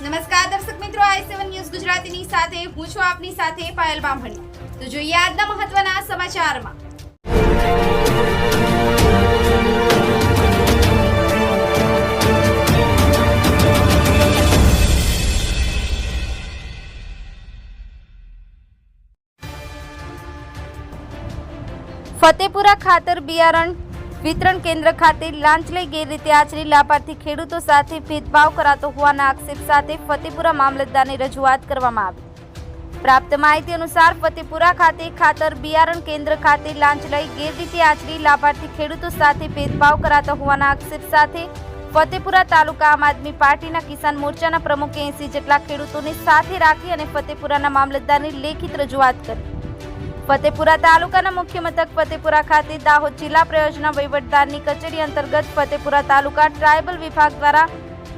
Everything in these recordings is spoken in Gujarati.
નમસ્કાર દર્શક મિત્રો, આઈ સેવન ન્યૂઝ ગુજરાતીની સાથે, હું છું આપની સાથે પાયલ બામણી. તો જોઈએ આજના મહત્વના સમાચારમાં. ફતેપુરા ખાતર બિયારણ વિતરણ કેન્દ્ર ખાતે લાંચ લઈ ગેરરીતે આચરી લાભાર્થી ખેડૂતો સાથે ભેદભાવ કરાતો હોવાના આક્ષેપ સાથે ફતેપુરા મામલતદારને રજૂઆત કરવામાં આવી. પ્રાપ્ત માહિતી અનુસાર ફતેપુરા ખાતે ખાતર બિયારણ કેન્દ્ર ખાતે લાંચ લઈ ગેરરીતે આચરી લાભાર્થી ખેડૂતો સાથે ભેદભાવ કરાતા હોવાના આક્ષેપ સાથે ફતેપુરા તાલુકા આમ આદમી પાર્ટીના કિસાન મોરચાના પ્રમુખે એસી જેટલા ખેડૂતોને સાથે રાખી અને ફતેપુરાના મામલતદારની લેખિત રજૂઆત કરી. ફતેપુરા તાલુકાના મુખ્ય મથક ફતેપુરા ખાતે દાહોદ જિલ્લા પ્રયોજના વહીવટદારની કચેરી અંતર્ગત ફતેપુરા તાલુકા ટ્રાયબલ વિભાગ દ્વારા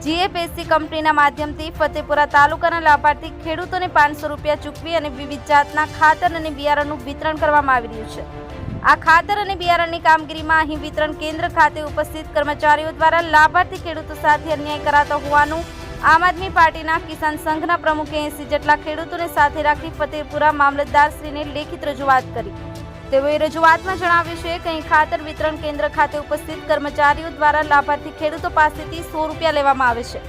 જીએફએસસી કંપનીના માધ્યમથી ફતેપુરા તાલુકાના લાભાર્થી ખેડૂતોને પાંચસો રૂપિયા ચૂકવી અને વિવિધ જાતના ખાતર અને બિયારણનું વિતરણ કરવામાં આવી રહ્યું છે. આ ખાતર અને બિયારણની કામગીરીમાં અહીં વિતરણ કેન્દ્ર ખાતે ઉપસ્થિત કર્મચારીઓ દ્વારા લાભાર્થી ખેડૂતો સાથે અન્યાય કરાતો હોવાનું આમ આદમી પાર્ટીના કિસાન સંઘના પ્રમુખે એસી જેટલા ખેડૂતોને સાથે રાખી ફતેપુરા મામલતદારશ્રીને લેખિત રજૂઆત કરી. તેઓએ રજૂઆતમાં જણાવ્યું છે કે અહીં ખાતર વિતરણ કેન્દ્ર ખાતે ઉપસ્થિત કર્મચારીઓ દ્વારા લાભાર્થી ખેડૂતો પાસેથી સો રૂપિયા લેવામાં આવે છે.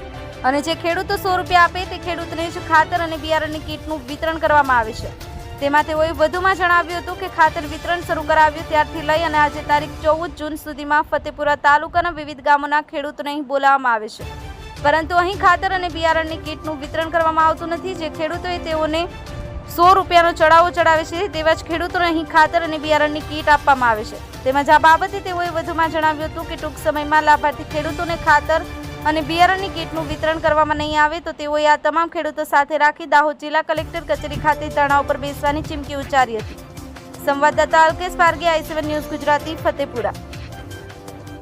અને જે ખેડૂતો સો રૂપિયા આપે તે ખેડૂતને જ ખાતર અને બિયારણની કીટનું વિતરણ કરવામાં આવે છે. તેમાં તેઓએ વધુમાં જણાવ્યું હતું કે, ખાતર વિતરણ શરૂ કરાવ્યું ત્યારથી લઈ અને આજે તારીખ ચૌદ જૂન સુધીમાં ફતેપુરા તાલુકાના વિવિધ ગામોના ખેડૂતોને અહીં બોલાવવામાં આવે છે. પરંતુ અહીં ખાતર અને બિયારણની કીટનું વિતરણ કરવામાં આવતું નથી. જે ખેડૂતોએ તેઓને સો રૂપિયાનો ચડાવો ચડાવે છે, તેવા જ ખેડૂતોને અહીં ખાતર અને બિયારણની કીટ આપવામાં આવે છે. તેમજ આ બાબતે તેઓએ વધુમાં જણાવ્યું હતું કે ટૂંક સમયમાં લાભાર્થી ખેડૂતોને ખાતર અને બિયારણની કીટનું વિતરણ કરવામાં નહીં આવે તો તેઓએ આ તમામ ખેડૂતો સાથે રાખી દાહોદ જિલ્લા કલેક્ટર કચેરી ખાતે તણાવ ઉપર બેસવાની ચીમકી ઉચ્ચારી હતી. સંવાદદાતા અલ્કેશ પારગે આઈ ન્યૂઝ ગુજરાતી, ફતેપુરા.